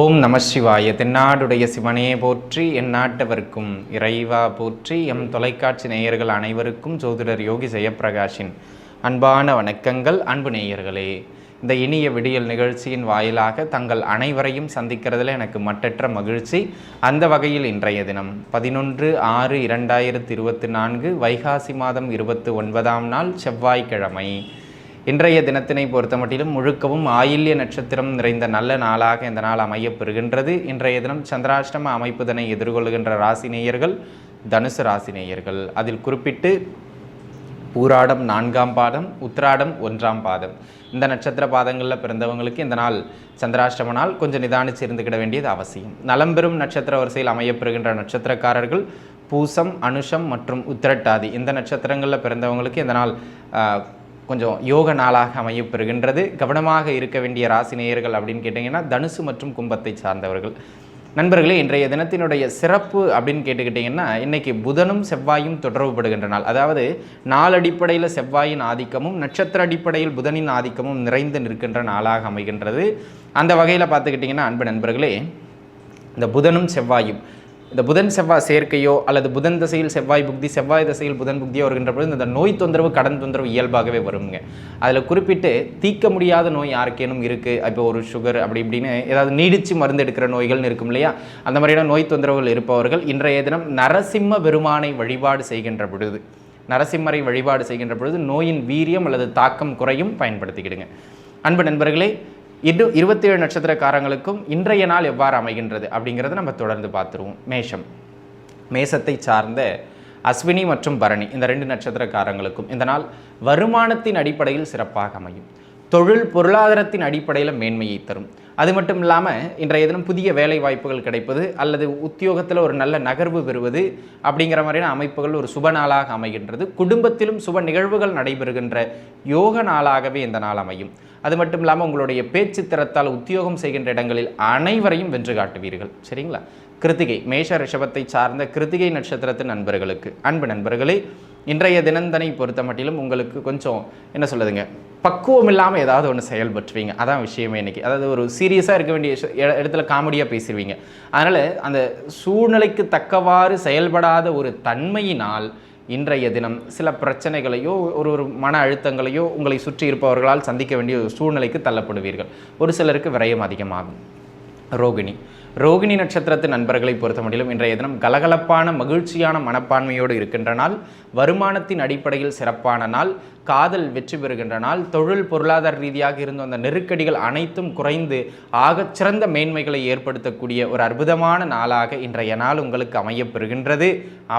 ஓம் நம சிவாய. தென்னாடுடைய சிவனே போற்றி என் நாட்டவர்க்கும் இறைவா போற்றி எம் தொலைக்காட்சி நேயர்கள் அனைவருக்கும் ஜோதிடர் யோகி ஜெயப்பிரகாஷின் அன்பான வணக்கங்கள். அன்பு நேயர்களே இந்த இனிய விடியல் நிகழ்ச்சியின் வாயிலாக தங்கள் அனைவரையும் சந்திக்கிறதுல எனக்கு மட்டற்ற மகிழ்ச்சி. அந்த வகையில் இன்றைய தினம் பதினொன்று ஆறு இரண்டாயிரத்தி இருபத்தி நான்கு வைகாசி மாதம் இருபத்தி ஒன்பதாம் நாள் செவ்வாய்க்கிழமை. இன்றைய தினத்தினை பொறுத்தமட்டிலும் முழுக்கவும் ஆயில்ய நட்சத்திரம் நிறைந்த நல்ல நாளாக இந்த நாள் அமையப்பெறுகின்றது. இன்றைய தினம் சந்திராஷ்டம அமைப்புதனை எதிர்கொள்கின்ற ராசி நேயர்கள் தனுசு ராசி நேயர்கள். அதில் குறிப்பிட்டு பூராடம் நான்காம் பாதம் உத்திராடம் ஒன்றாம் பாதம். இந்த நட்சத்திர பாதங்களில் பிறந்தவங்களுக்கு இந்த நாள் சந்திராஷ்டம நாள். கொஞ்சம் நிதானிச்சு இருந்துக்கிட வேண்டியது அவசியம். நலம்பெறும் நட்சத்திர வரிசையில் அமையப்பெறுகின்ற நட்சத்திரக்காரர்கள் பூசம் அனுஷம் மற்றும் உத்திரட்டாதி. இந்த நட்சத்திரங்களில் பிறந்தவங்களுக்கு இந்த நாள் கொஞ்சம் யோக நாளாக அமையப்பெறுகின்றது. கவனமாக இருக்க வேண்டிய ராசி நேயர்கள் அப்படின்னு கேட்டிங்கன்னா தனுசு மற்றும் கும்பத்தை சார்ந்தவர்கள். நண்பர்களே இன்றைய தினத்தினுடைய சிறப்பு அப்படின்னு கேட்டுக்கிட்டிங்கன்னா இன்னைக்கு புதனும் செவ்வாயும் தொடர்புபடுகின்ற நாள். அதாவது நாள் அடிப்படையில் செவ்வாயின் ஆதிக்கமும் நட்சத்திர அடிப்படையில் புதனின் ஆதிக்கமும் நிறைந்து நிற்கின்ற நாளாக அமைகின்றது. அந்த வகையில் பார்த்துக்கிட்டிங்கன்னா அன்பு நண்பர்களே இந்த புதனும் செவ்வாயும் இந்த புதன் செவ்வாய் சேர்க்கையோ அல்லது புதன் திசையில் செவ்வாய் புக்தி செவ்வாய் திசையில் புதன் புக்தியோ வருகின்ற பொழுது இந்த நோய் தொந்தரவு கடன் தொந்தரவு இயல்பாகவே வருங்க. அதில் குறிப்பிட்டு தீர்க்க முடியாத நோய் யாருக்கேனும் இருக்குது இப்போ ஒரு சுகர் அப்படி இப்படின்னு ஏதாவது நீடிச்சு மருந்து எடுக்கிற நோய்கள்னு இருக்கும் இல்லையா? அந்த மாதிரியான நோய் தொந்தரவுகள் இருப்பவர்கள் இன்றைய தினம் நரசிம்ம பெருமானை வழிபாடு செய்கின்ற பொழுது நரசிம்மரை வழிபாடு செய்கின்ற பொழுது நோயின் வீரியம் அல்லது தாக்கம் குறையும் பயன்படுத்திக்கிடுங்க. அன்பு நண்பர்களே இரு இருபத்தி ஏழு நட்சத்திரக்காரங்களுக்கும் இன்றைய நாள் எவ்வாறு அமைகின்றது அப்படிங்கிறத நம்ம தொடர்ந்து பார்த்துருவோம். மேஷம். மேசத்தை சார்ந்த அஸ்வினி மற்றும் பரணி இந்த ரெண்டு நட்சத்திரக்காரங்களுக்கும் இந்த நாள் வருமானத்தின் அடிப்படையில் சிறப்பாக அமையும். தொழில் பொருளாதாரத்தின் அடிப்படையில் மேன்மையை தரும். அது மட்டும் இல்லாமல் இன்றைய தினம் புதிய வேலை வாய்ப்புகள் கிடைப்பது அல்லது உத்தியோகத்தில் ஒரு நல்ல நகர்வு பெறுவது அப்படிங்கிற மாதிரியான அமைப்புகள் ஒரு சுப நாளாக அமைகின்றது. குடும்பத்திலும் சுப நிகழ்வுகள் நடைபெறுகின்ற யோக நாளாகவே இந்த நாள் அமையும். அது மட்டும் இல்லாமல் உங்களுடைய பேச்சு திறத்தால் உத்தியோகம் செய்கின்ற இடங்களில் அனைவரையும் வென்று காட்டுவீர்கள். சரிங்களா? கிருத்திகை மேஷ ரிஷபத்தை சார்ந்த கிருத்திகை நட்சத்திரத்தின் நண்பர்களுக்கு அன்பு நண்பர்களே இன்றைய தினந்தனை பொறுத்த மட்டிலும் உங்களுக்கு கொஞ்சம் என்ன சொல்லுதுங்க பக்குவம் இல்லாமல் ஏதாவது ஒன்று செயல்பற்றுவீங்க. அதான் விஷயமே இன்றைக்கி அதாவது ஒரு சீரியஸாக இருக்க வேண்டிய இடத்துல காமெடியாக பேசிடுவீங்க அதனால் அந்த சூழ்நிலைக்கு தக்கவாறு செயல்படாத ஒரு தன்மையினால் இன்றைய தினம் சில பிரச்சனைகளையோ ஒரு ஒரு மன அழுத்தங்களையோ உங்களை சுற்றி இருப்பவர்களால் சந்திக்க வேண்டிய ஒரு சூழ்நிலைக்கு தள்ளப்படுவீர்கள். ஒரு சிலருக்கு விரயம் அதிகமாகும். ரோகிணி ரோகிணி நட்சத்திரத்து நண்பர்களை பொறுத்தமட்டிலும் இன்றைய தினம் கலகலப்பான மகிழ்ச்சியான மனப்பான்மையோடு இருக்கின்ற நாள் வருமானத்தின் அடிப்படையில் சிறப்பான நாள் காதல் வெற்றி பெறுகின்ற நாள் தொழில் பொருளாதார ரீதியாக இருந்த அந்த நெருக்கடிகள் அனைத்தும் குறைந்து ஆகச்சிறந்த மேன்மைகளை ஏற்படுத்தக்கூடிய ஒரு அற்புதமான நாளாக இன்றைய நாள் உங்களுக்கு அமையப்பெறுகின்றது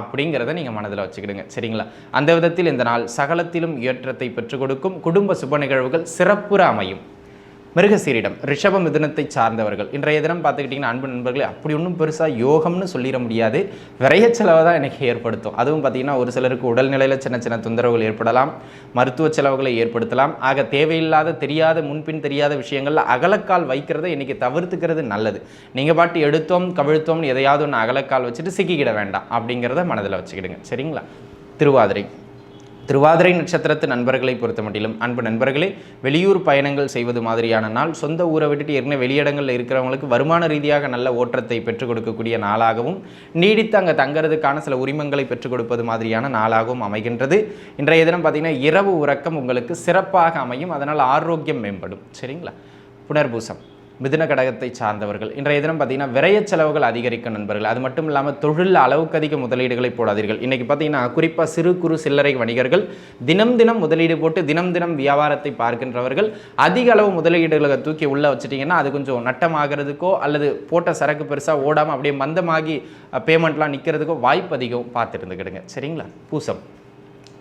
அப்படிங்கிறத நீங்கள் மனதில் வச்சுக்கிடுங்க. சரிங்களா? அந்த விதத்தில் இந்த நாள் சகலத்திலும் ஏற்றத்தை பெற்றுக் கொடுக்கும் குடும்ப சுப நிகழ்வுகள் சிறப்புற அமையும். மிருகசீரிடம் ரிஷப மிதுனத்தை சார்ந்தவர்கள். இன்றைய தினம் பார்த்துக்கிட்டிங்கன்னா அன்பு நண்பர்களே அப்படி ஒன்றும் பெருசாக யோகம்னு சொல்லிட முடியாது. விரைய செலவை தான் எனக்கு ஏற்படுத்தும். அதுவும் பார்த்தீங்கன்னா ஒரு சிலருக்கு உடல்நிலையில் சின்ன சின்ன தொந்தரவுகள் ஏற்படலாம் மருத்துவ செலவுகளை ஏற்படுத்தலாம். ஆக தேவையில்லாத தெரியாத முன்பின் தெரியாத விஷயங்களில் அகலக்கால் வைக்கிறதை இன்றைக்கி தவிர்த்துக்கிறது நல்லது. நீங்கள் பாட்டு எடுத்தோம் கவிழ்த்தோம்னு எதையாவது ஒன்று அகலக்கால் வச்சுட்டு சிக்கிக்கிட வேண்டாம் அப்படிங்கிறத மனதில் வச்சுக்கிடுங்க. சரிங்களா? திருவாதிரை. திருவாதிரை நட்சத்திரத்து நண்பர்களை பொறுத்த மட்டிலும் அன்பு நண்பர்களே வெளியூர் பயணங்கள் செய்வது மாதிரியான நாள் சொந்த ஊரை விட்டுட்டு ஏற்கனவே வெளியிடங்களில் இருக்கிறவங்களுக்கு வருமான ரீதியாக நல்ல ஓட்டத்தை பெற்றுக் கொடுக்கக்கூடிய நாளாகவும் நீடித்து அங்கே தங்குறதுக்கான சில உரிமங்களை பெற்றுக் கொடுப்பது மாதிரியான நாளாகவும் அமைகின்றது. இன்றைய தினம் பார்த்தீங்கன்னா இரவு உறக்கம் உங்களுக்கு சிறப்பாக அமையும். அதனால் ஆரோக்கியம் மேம்படும். சரிங்களா? புனர்பூசம். மிதுன கடகத்தை சார்ந்தவர்கள். இன்றைய தினம் பார்த்தீங்கன்னா விரைய செலவுகள் அதிகரிக்கும் நண்பர்கள். அது மட்டும் இல்லாமல் தொழில் அளவுக்கு அதிக முதலீடுகளை போடாதீர்கள். இன்றைக்கி பார்த்தீங்கன்னா குறிப்பாக சிறு குறு சில்லறை வணிகர்கள் தினம் தினம் முதலீடு போட்டு தினம் தினம் வியாபாரத்தை பார்க்கின்றவர்கள் அதிக அளவு முதலீடுகளை தூக்கி உள்ளே வச்சுட்டிங்கன்னா அது கொஞ்சம் நட்டமாகிறதுக்கோ அல்லது போட்ட சரக்கு பெருசாக ஓடாமல் அப்படியே மந்தமாகி பேமெண்ட்லாம் நிற்கிறதுக்கோ வாய்ப்பு அதிகம் பார்த்துருந்துக்கிடுங்க. சரிங்களா? பூசம்.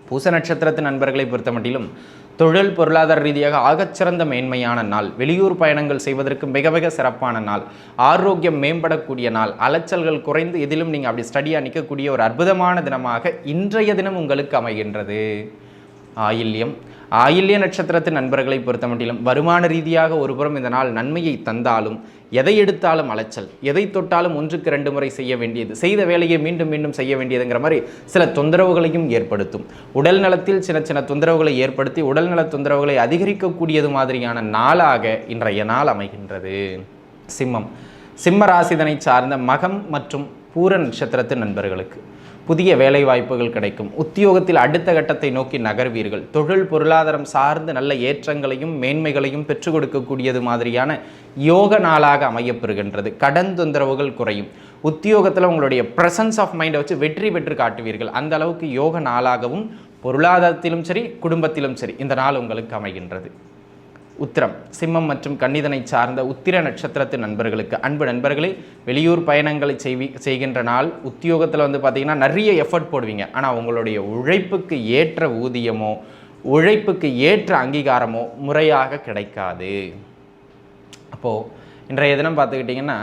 பூச நட்சத்திரத்து நண்பர்களை பொறுத்த மட்டிலும் தொழில் பொருளாதார ரீதியாக ஆகச்சிறந்த மேன்மையான நாள். வெளியூர் பயணங்கள் செய்வதற்கு மிக மிக சிறப்பான நாள். ஆரோக்கியம் மேம்படக்கூடிய நாள். அலைச்சல்கள் குறைந்து எதிலும் நீங்கள் அப்படி ஸ்டடியாக நிற்கக்கூடிய ஒரு அற்புதமான தினமாக இன்றைய தினம் உங்களுக்கு அமைகின்றது. ஆயில்யம் ஆயில்ய நட்சத்திரத்தின் நண்பர்களை பொறுத்த மட்டிலும் வருமான ரீதியாக ஒருபுறம் இந்த நாள் நன்மையை தந்தாலும் எதை எடுத்தாலும் அலைச்சல் எதை தொட்டாலும் ஒன்றுக்கு ரெண்டு முறை செய்ய வேண்டியது செய்த வேலையை மீண்டும் மீண்டும் செய்ய வேண்டியதுங்கிற மாதிரி சில தொந்தரவுகளையும் ஏற்படுத்தும். உடல் நலத்தில் சின்ன சின்ன தொந்தரவுகளை ஏற்படுத்தி உடல்நல தொந்தரவுகளை அதிகரிக்கக்கூடியது மாதிரியான நாளாக இன்றைய நாள் அமைகின்றது. சிம்மம். சிம்ம ராசிதனை சார்ந்த மகம் மற்றும் பூர நட்சத்திரத்து நண்பர்களுக்கு. புதிய வேலைவாய்ப்புகள் கிடைக்கும். உத்தியோகத்தில் அடுத்த கட்டத்தை நோக்கி நகர்வீர்கள். தொழில் பொருளாதாரம் சார்ந்து நல்ல ஏற்றங்களையும் மேன்மைகளையும் பெற்றுக் கொடுக்கக்கூடியது மாதிரியான யோக நாளாக அமையப்பெறுகின்றது. கடன் தொந்தரவுகள் குறையும். உத்தியோகத்தில் உங்களுடைய ப்ரெசன்ஸ் ஆஃப் மைண்டை வச்சு வெற்றி பெற்று காட்டுவீர்கள். அந்த அளவுக்கு யோக நாளாகவும் பொருளாதாரத்திலும் சரி குடும்பத்திலும் சரி இந்த நாள் உங்களுக்கு அமைகின்றது. உத்திரம். சிம்மம் மற்றும் கன்னிதனை சார்ந்த உத்திர நட்சத்திரத்து நண்பர்களுக்கு. அன்பு நண்பர்களே வெளியூர் பயணங்களை செய்வி செய்கின்ற நாள் உத்தியோகத்தில் வந்து பார்த்தீங்கன்னா நிறைய எஃபர்ட் போடுவீங்க. ஆனால் உங்களுடைய உழைப்புக்கு ஏற்ற ஊதியமோ உழைப்புக்கு ஏற்ற அங்கீகாரமோ முறையாக கிடைக்காது. அப்போது இன்றைய தினம் பார்த்துக்கிட்டிங்கன்னா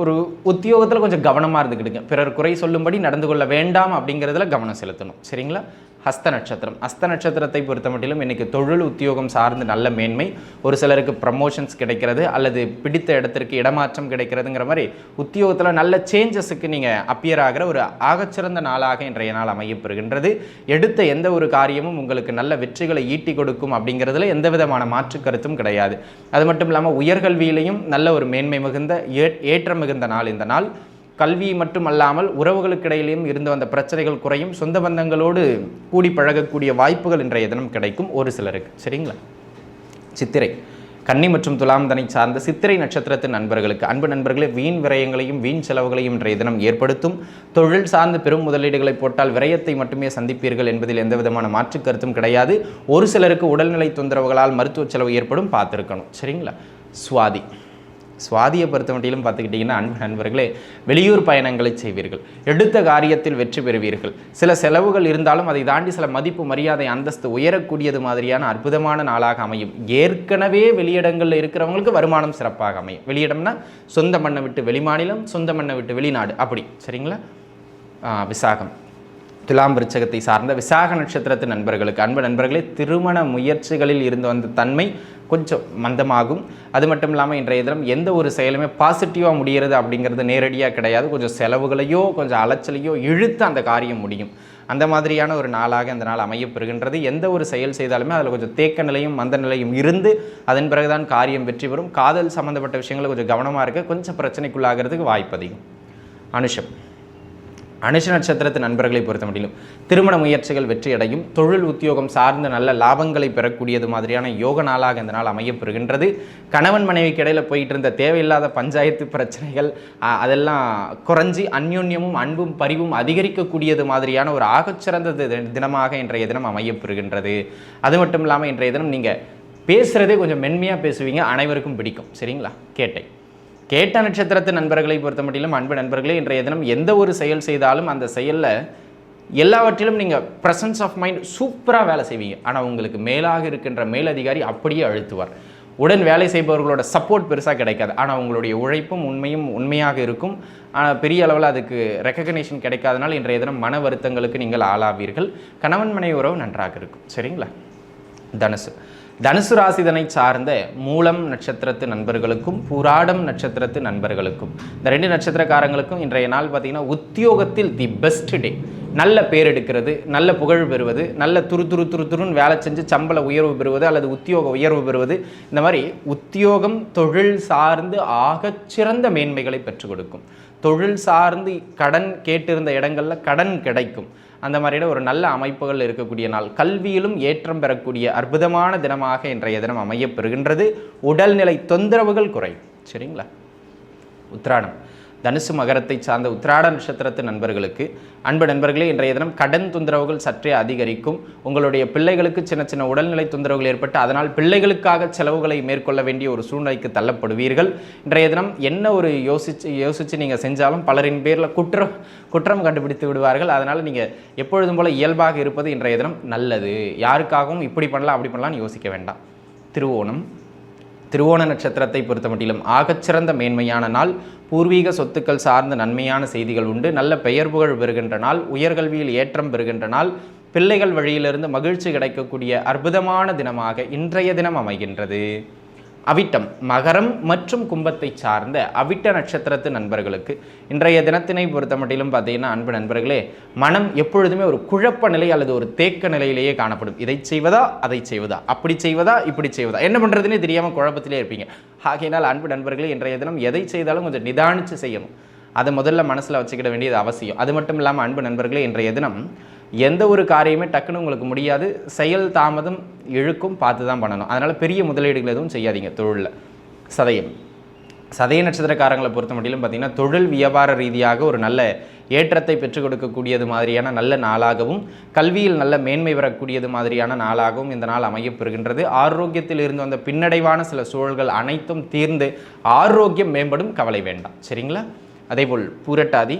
ஒரு உத்தியோகத்தில் கொஞ்சம் கவனமாக இருந்துக்கிடுங்க. பிறர் குறை சொல்லும்படி நடந்து கொள்ள வேண்டாம் அப்படிங்கிறதுல கவனம் செலுத்தணும். சரிங்களா? ஹஸ்த நட்சத்திரம். ஹஸ்த நட்சத்திரத்தை பொறுத்த மட்டிலும் இன்றைக்கி தொழில் உத்தியோகம் சார்ந்து நல்ல மேன்மை ஒரு சிலருக்கு ப்ரமோஷன்ஸ் கிடைக்கிறது அல்லது பிடித்த இடத்திற்கு இடமாற்றம் கிடைக்கிறதுங்கிற மாதிரி உத்தியோகத்தில் நல்ல சேஞ்சஸுக்கு நீங்கள் அப்பியர் ஆகிற ஒரு ஆகச்சிறந்த நாளாக இன்றைய நாள் அமையப்பெறுகின்றது. எடுத்த எந்த ஒரு காரியமும் உங்களுக்கு நல்ல வெற்றிகளை ஈட்டி கொடுக்கும் அப்படிங்கிறதுல எந்த விதமான மாற்று கருத்தும் கிடையாது. அது மட்டும் இல்லாமல் உயர்கல்வியிலையும் நல்ல ஒரு மேன்மை மிகுந்த ஏற்ற மிகுந்த நாள் இந்த நாள். கல்வி மட்டும் அல்லாமல் உறவுகளுக்கிடையிலையும் இருந்து வந்த பிரச்சனைகள் குறையும். சொந்த பந்தங்களோடு கூடி பழகக்கூடிய வாய்ப்புகள் இன்றைய தினம் கிடைக்கும். ஒரு சிலருக்கு. சரிங்களா? சித்திரை. கன்னி மற்றும் துலாம் தனை சார்ந்த சித்திரை நட்சத்திரத்தின் நண்பர்களுக்கு. அன்பு நண்பர்களே வீண் விரயங்களையும் வீண் செலவுகளையும் இன்றைய தினம் ஏற்படுத்தும். தொழில் சார்ந்த பெரும் முதலீடுகளை போட்டால் விரயத்தை மட்டுமே சந்திப்பீர்கள் என்பதில் எந்தவிதமான மாற்று கருத்தும் கிடையாது. ஒரு சிலருக்கு உடல்நிலை தொந்தரவுகளால் மருத்துவ செலவு ஏற்படும். பார்த்துருக்கணும். சரிங்களா? சுவாதி. சுவாதியை பொறுத்த மட்டிலும் பார்த்துக்கிட்டிங்கன்னா அன்பு நண்பர்களே வெளியூர் பயணங்களை செய்வீர்கள். எடுத்த காரியத்தில் வெற்றி பெறுவீர்கள். சில செலவுகள் இருந்தாலும் அதை தாண்டி சில மதிப்பு மரியாதை அந்தஸ்து உயரக்கூடியது மாதிரியான அற்புதமான நாளாக அமையும். ஏற்கனவே வெளியிடங்களில் இருக்கிறவங்களுக்கு வருமானம் சிறப்பாக அமையும். வெளியிடம்னா சொந்த மண்ணை விட்டு வெளிமாநிலம் சொந்த மண்ணை விட்டு வெளிநாடு. அப்படி. சரிங்களா? விசாகம். துலாம் விருச்சகத்தை சார்ந்த விசாக நட்சத்திரத்து நண்பர்களுக்கு அன்பு நண்பர்களே திருமண முயற்சிகளில் இருந்து வந்த தன்மை கொஞ்சம் மந்தமாகும். அது மட்டும் இல்லாமல் இன்றைய தினம் எந்த ஒரு செயலுமே பாசிட்டிவாக முடிகிறது அப்படிங்கிறது நேரடியாக கிடையாது. கொஞ்சம் செலவுகளையோ கொஞ்சம் அலைச்சலையோ இழுத்து அந்த காரியம் முடியும். அந்த மாதிரியான ஒரு நாளாக அந்த நாள் அமையப்பெறுகின்றது. எந்த ஒரு செயல் செய்தாலுமே அதில் கொஞ்சம் தேக்க நிலையும் மந்த நிலையும் இருந்து அதன் பிறகுதான் காரியம் வெற்றி பெறும். காதல் சம்மந்தப்பட்ட விஷயங்களை கொஞ்சம் கவனமாக இருக்க கொஞ்சம் பிரச்சனைக்குள்ளாகிறதுக்கு வாய்ப்பு அதிகம் அனுஷம். அனுஷ நட்சத்திரத்து நண்பர்களை பொறுத்த முடியும் திருமண முயற்சிகள் வெற்றியடையும் தொழில் உத்தியோகம் சார்ந்த நல்ல லாபங்களை பெறக்கூடியது மாதிரியான யோக நாளாக இந்த நாள் அமையப்பெறுகின்றது கணவன் மனைவிக்கு இடையில் போயிட்டு இருந்த தேவையில்லாத பஞ்சாயத்து பிரச்சனைகள் அதெல்லாம் குறைஞ்சி அந்யோன்யமும் அன்பும் பரிவும் அதிகரிக்கக்கூடியது மாதிரியான ஒரு ஆகச்சிறந்த தினமாக இன்றைய தினம் அமையப்பெறுகின்றது அது மட்டும் இல்லாமல் இன்றைய தினம் நீங்கள் பேசுகிறதே கொஞ்சம் மென்மையாக பேசுவீங்க அனைவருக்கும் பிடிக்கும். சரிங்களா? கேட்டேன் கேட்ட நட்சத்திரத்து நண்பர்களை பொறுத்த மட்டிலும் அன்பு நண்பர்களே இன்றைய தினம் எந்த ஒரு செயல் செய்தாலும் அந்த செயலில் எல்லாவற்றிலும் நீங்கள் ப்ரெசன்ஸ் ஆஃப் மைண்ட் சூப்பராக வேலை செய்வீங்க. ஆனால் உங்களுக்கு மேலாக இருக்கின்ற மேலதிகாரி அப்படியே அழுத்துவார். உடன் வேலை செய்பவர்களோட சப்போர்ட் பெருசாக கிடைக்காது. ஆனால் உங்களுடைய உழைப்பும் உண்மையும் உண்மையாக இருக்கும். ஆனால் பெரிய அளவில் அதுக்கு ரெக்கக்னேஷன் கிடைக்காதனால் இன்றைய தினம் மன வருத்தங்களுக்கு நீங்கள் ஆளாவீர்கள். கணவன் மனை உறவு நன்றாக இருக்கும். சரிங்களா? தனுசு. தனுசு ராசிதனை சார்ந்த மூலம் நட்சத்திரத்து நண்பர்களுக்கும் புராடம் நட்சத்திரத்து நண்பர்களுக்கும் இந்த ரெண்டு நட்சத்திரக்காரங்களுக்கும் இன்றைய நாள் பார்த்தீங்கன்னா உத்தியோகத்தில் தி பெஸ்ட் டே நல்ல பேர் எடுக்கிறது நல்ல புகழ் பெறுவது நல்ல துரு துரு துரு துருன்னு வேலை செஞ்சு சம்பள உயர்வு பெறுவது அல்லது உத்தியோக உயர்வு பெறுவது இந்த மாதிரி உத்தியோகம் தொழில் சார்ந்து ஆகச்சிறந்த மேன்மைகளை பெற்றுக் கொடுக்கும். தொழில் சார்ந்து கடன் கேட்டிருந்த இடங்களில் கடன் கிடைக்கும். அந்த மாதிரியான ஒரு நல்ல அமைப்புகள் இருக்கக்கூடிய நாள். கல்வியிலும் ஏற்றம் பெறக்கூடிய அற்புதமான தினமாக இன்றைய தினம் அமையப்பெறுகின்றது உடல்நிலை தொந்தரவுகள் குறையும். சரிங்களா? உத்ராடம் தனுசு மகரத்தை சார்ந்த உத்திராட நட்சத்திரத்து நண்பர்களுக்கு. அன்பு நண்பர்களே இன்றைய தினம் கடன் தொந்தரவுகள் சற்றே அதிகரிக்கும். உங்களுடைய பிள்ளைகளுக்கு சின்ன சின்ன உடல்நிலை தொந்தரவுகள் ஏற்பட்டு அதனால் பிள்ளைகளுக்காக செலவுகளை மேற்கொள்ள வேண்டிய ஒரு சூழ்நிலைக்கு தள்ளப்படுவீர்கள். இன்றைய தினம் என்ன ஒரு யோசிச்சு யோசித்து நீங்கள் செஞ்சாலும் பலரின் பேரில் குற்றம் குற்றம் கண்டுபிடித்து விடுவார்கள். அதனால் நீங்கள் எப்பொழுதும் போல இயல்பாக இருப்பது இன்றைய தினம் நல்லது. யாருக்காகவும் இப்படி பண்ணலாம் அப்படி பண்ணலாம்னு யோசிக்க வேண்டாம். திருவோணம். திருவோண நட்சத்திரத்தை பொறுத்த மட்டிலும் ஆகச்சிறந்த மேன்மையான நாள். பூர்வீக சொத்துக்கள் சார்ந்த நன்மையான செய்திகள் உண்டு. நல்ல பெயர் புகழ் பெறுகின்ற நாள். உயர்கல்வியில் ஏற்றம் பெறுகின்ற நாள். பிள்ளைகள் வழியிலிருந்து மகிழ்ச்சி கிடைக்கக்கூடிய அற்புதமான தினமாக இன்றைய தினம் அமைகின்றது. அவிட்டம் மகரம் மற்றும் கும்பத்தை சார்ந்த அவிட்ட நட்சத்திரத்து நண்பர்களுக்கு. இன்றைய தினத்தினை பொறுத்த மட்டிலும் பார்த்தீங்கன்னா அன்பு நண்பர்களே மனம் எப்பொழுதுமே ஒரு குழப்ப நிலை அல்லது ஒரு தேக்க நிலையிலேயே காணப்படும். இதை செய்வதா அதை செய்வதா? அப்படி செய்வதா இப்படி செய்வதா? என்ன பண்ணுறதுனே தெரியாமல் குழப்பத்திலே இருப்பீங்க. ஆகையினால் அன்பு நண்பர்களே இன்றைய தினம் எதை செய்தாலும் கொஞ்சம் நிதானித்து செய்யணும். அதை முதல்ல மனசில் வச்சுக்கிட வேண்டியது அவசியம். அது மட்டும் இல்லாமல் அன்பு நண்பர்களே இன்றைய தினம் எந்த ஒரு காரியமே டக்குன்னு உங்களுக்கு முடியாது. செயல் தாமதம் இழுக்கும் பார்த்து தான் பண்ணணும். அதனால் பெரிய முதலீடுகள் எதுவும் செய்யாதீங்க தொழிலில். சதயம். சதய நட்சத்திரக்காரங்களை பொறுத்த மட்டிலும் பார்த்தீங்கன்னா தொழில் வியாபார ரீதியாக ஒரு நல்ல ஏற்றத்தை பெற்றுக் கொடுக்கக்கூடியது மாதிரியான நல்ல நாளாகவும் கல்வியில் நல்ல மேன்மை வரக்கூடியது மாதிரியான நாளாகவும் இந்த நாள் அமையப்பெறுகின்றது. ஆரோக்கியத்தில் இருந்து வந்த பின்னடைவான சில சூழல்கள் அனைத்தும் தீர்ந்து ஆரோக்கியம் மேம்படும் கவலை வேண்டாம். சரிங்களா? அதேபோல் பூரட்டாதி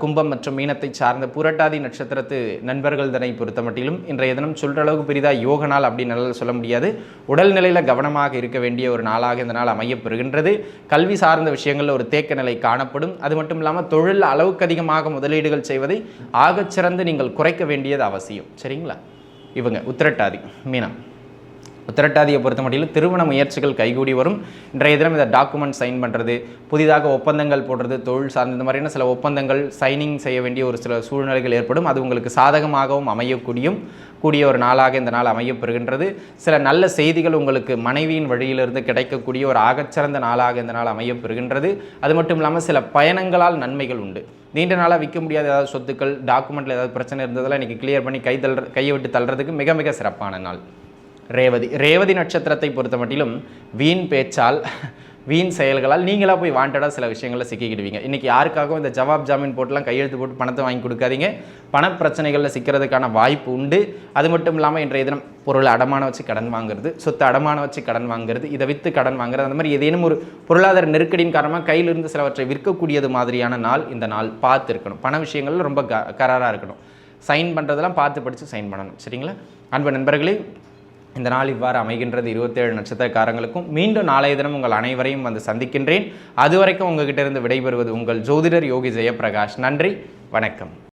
கும்பம் மற்றும் மீனத்தை சார்ந்த புரட்டாதி நட்சத்திரத்து நண்பர்கள் தனை பொறுத்த மட்டிலும் இன்றைய தினம் சொல்கிற அளவுக்கு பெரிதாக யோக நாள் அப்படின்னு சொல்ல முடியாது. உடல்நிலையில் கவனமாக இருக்க வேண்டிய ஒரு நாளாக இந்த நாள் அமையப்பெறுகின்றது கல்வி சார்ந்த விஷயங்களில் ஒரு தேக்க நிலை காணப்படும். அது மட்டும் இல்லாமல் தொழில் அளவுக்கு அதிகமாக முதலீடுகள் செய்வதை ஆகச்சிறந்து நீங்கள் குறைக்க வேண்டியது அவசியம். சரிங்களா? இவங்க உத்திரட்டாதி மீனம். உத்திரட்டாதியை பொறுத்த மட்டிலும் திருமண முயற்சிகள் கைகூடி வரும். இன்றைய தினம் இந்த டாக்குமெண்ட் சைன் பண்ணுறது புதிதாக ஒப்பந்தங்கள் போடுறது தொழில் சார்ந்த இந்த மாதிரியான சில ஒப்பந்தங்கள் சைனிங் செய்ய வேண்டிய ஒரு சில சூழ்நிலைகள் ஏற்படும். அது உங்களுக்கு சாதகமாகவும் அமையக்கூடியும் கூடிய ஒரு நாளாக இந்த நாள் அமையப்பெறுகின்றது. சில நல்ல செய்திகள் உங்களுக்கு மனைவியின் வழியிலிருந்து கிடைக்கக்கூடிய ஒரு ஆகச்சிறந்த நாளாக இந்த நாள் அமையப்பெறுகின்றது. அது மட்டும் இல்லாமல் சில பயணங்களால் நன்மைகள் உண்டு. நீண்ட நாளாக விற்க முடியாத ஏதாவது சொத்துக்கள் டாக்குமெண்ட்டில் ஏதாவது பிரச்சனை இருந்ததெல்லாம் இன்றைக்கி கிளியர் பண்ணி கை தள்ளுற கையை விட்டு தள்ளுறதுக்கு மிக மிக சிறப்பான நாள். ரேவதி ரேவதி நட்சத்திரத்தை பொறுத்த மட்டிலும் வீண் பேச்சால் வீண் செயல்களால் நீங்களாக போய் வாண்டடாக சில விஷயங்களில் சிக்கிக்கிடுவீங்க. இன்றைக்கி யாருக்காகவும் இந்த ஜவாப் ஜாமீன் போட்டுலாம் கையெழுத்து போட்டு பணத்தை வாங்கி கொடுக்காதீங்க. பணப்பிரச்சனைகளில் சிக்கிறதுக்கான வாய்ப்பு உண்டு. அது மட்டும் இல்லாமல் இன்றைய தினம் பொருளை அடமானம் வச்சு கடன் வாங்குறது சொத்து அடமான வச்சு கடன் வாங்குறது இதை விற்று கடன் வாங்குறது அந்த மாதிரி ஏதேனும் ஒரு பொருளாதார நெருக்கடியின் காரணமாக கையிலிருந்து சிலவற்றை விற்கக்கூடியது மாதிரியான நாள் இந்த நாள் பார்த்து இருக்கணும் பண விஷயங்களில் ரொம்ப க கராராக இருக்கணும். சைன் பண்ணுறதெல்லாம் பார்த்து படித்து சைன் பண்ணணும். சரிங்களா? அன்பு நண்பர்களே இந்த நாள் இவ்வாறு அமைகின்றது. இருபத்தேழு நட்சத்திரக்காரங்களுக்கும் மீண்டும் நாளைய தினம் உங்கள் அனைவரையும் வந்து சந்திக்கின்றேன். அதுவரைக்கும் உங்ககிட்ட இருந்து விடைபெறுவது உங்கள் ஜோதிடர் யோகி ஜெயபிரகாஷ் நன்றி வணக்கம்.